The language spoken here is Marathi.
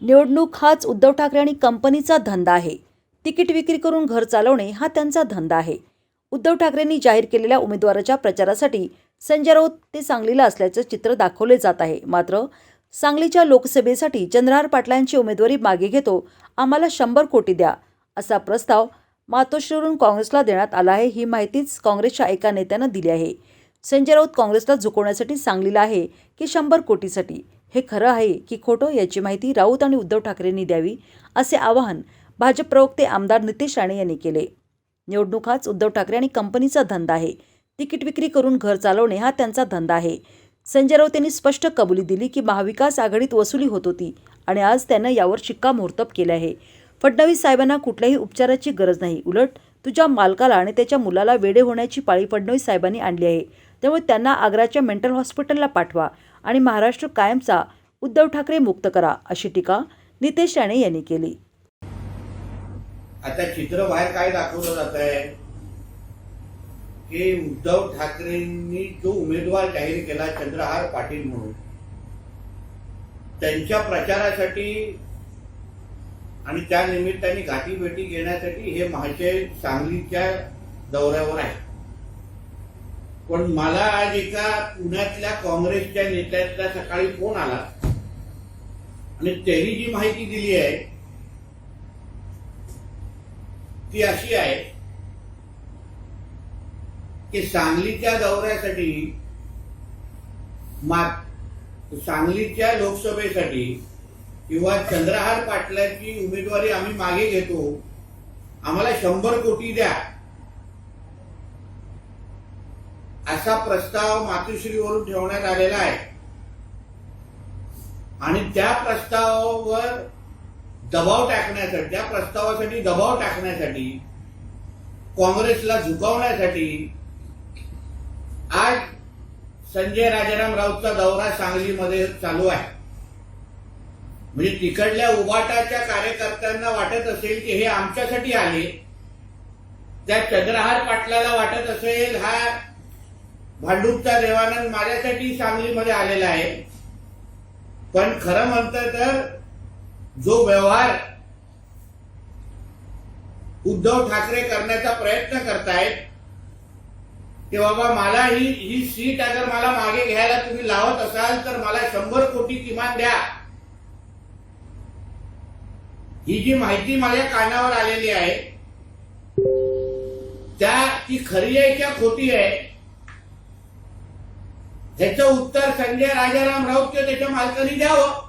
निवडणूक हाच उद्धव ठाकरे आणि कंपनीचा धंदा आहे. तिकीट विक्री करून घर चालवणे हा त्यांचा धंदा आहे. उद्धव ठाकरेंनी जाहीर केलेल्या उमेदवाराच्या प्रचारासाठी संजय राऊत ते सांगलीला असल्याचं चित्र दाखवले जात आहे. मात्र सांगलीच्या लोकसभेसाठी चंद्रहार पाटलांची उमेदवारी मागे घेतो आम्हाला शंभर कोटी द्या असा प्रस्ताव मातोश्रीवरून काँग्रेसला देण्यात आला आहे ही माहितीच काँग्रेसच्या एका नेत्यानं दिली आहे. संजय राऊत काँग्रेसला झुकवण्यासाठी सांगलीला आहे की शंभर कोटीसाठी. हे खरं आहे की खोटं याची माहिती राऊत आणि उद्धव ठाकरेंनी द्यावी असे आवाहन भाजप प्रवक्ते आमदार नितेश राणे यांनी केले. निवडणूक हाच उद्धव ठाकरे आणि कंपनीचा धंदा आहे. तिकीट विक्री करून घर चालवणे हा त्यांचा धंदा आहे. संजय राऊत यांनी स्पष्ट कबुली दिली की महाविकास आघाडीत वसुली होत होती आणि आज त्यानं यावर शिक्कामोर्तब केले आहे. फडणवीस साहेबांना कुठल्याही उपचाराची गरज नाही. उलट तुझ्या मालकाला आणि त्याच्या मुलाला वेडे होण्याची पाळी फडणवीस साहेबांनी आणली आहे. त्यामुळे त्यांना आग्राच्या मेंटल हॉस्पिटलला पाठवा आणि महाराष्ट्र कायमचा उद्धव ठाकरे मुक्त करा अशी टीका नितेश राणे यांनी केली. आता चित्र बाहेर काय दाखवलं जात आहे? की उद्धव ठाकरेंनी जो उमेदवार जाहीर केला चंद्रहार पाटील म्हणून त्यांच्या प्रचारासाठी आणि त्या निमित्ताने गाठीभेटी घेण्यासाठी हे महाशय सांगलीच्या दौऱ्यावर आहे पण मला आज एका पुण्यातल्या काँग्रेसच्या नेत्यातला सकाळी फोन आला. आणि त्यांनी जी माहिती दिली आहे ती अशी आहे की सांगलीच्या दौऱ्यासाठी मा सांगलीच्या लोकसभेसाठी किंवा चंद्रहार पाटलाची उमेदवारी आम्ही मागे घेतो आम्हाला शंभर कोटी द्या. असा प्रस्ताव मातोश्रीवरून ठेवण्यात आलेला आहे. आणि त्या प्रस्तावावर दबाव टाकण्यासाठी त्या प्रस्तावासाठी दबाव टाकण्यासाठी काँग्रेसला झुकवण्यासाठी आज संजय राजाराम राऊतचा दौरा सांगलीमध्ये चालू आहे. म्हणजे तिकडल्या उबाटाच्या कार्यकर्त्यांना वाटत असेल की हे आमच्यासाठी आले त्या चंद्रहार पाटलाला वाटत असेल हा भांडूपचा देवानंद माझ्यासाठी सांगलीमध्ये आलेला आहे. पण खरं म्हणतं तर जो व्यवहार उद्धव ठाकरे करण्याचा प्रयत्न करतायत की बाबा मला ही ही सीट अगर मला मागे घ्यायला तुम्ही लावत असाल तर मला शंभर कोटी किमान द्या. ही जी माहिती माझ्या कानावर आलेली आहे त्या ती खरी आहे किंवा खोटी आहे? ह्याचं उत्तर संजय राजाराम राऊत किंवा त्याच्या मालकांनी द्यावं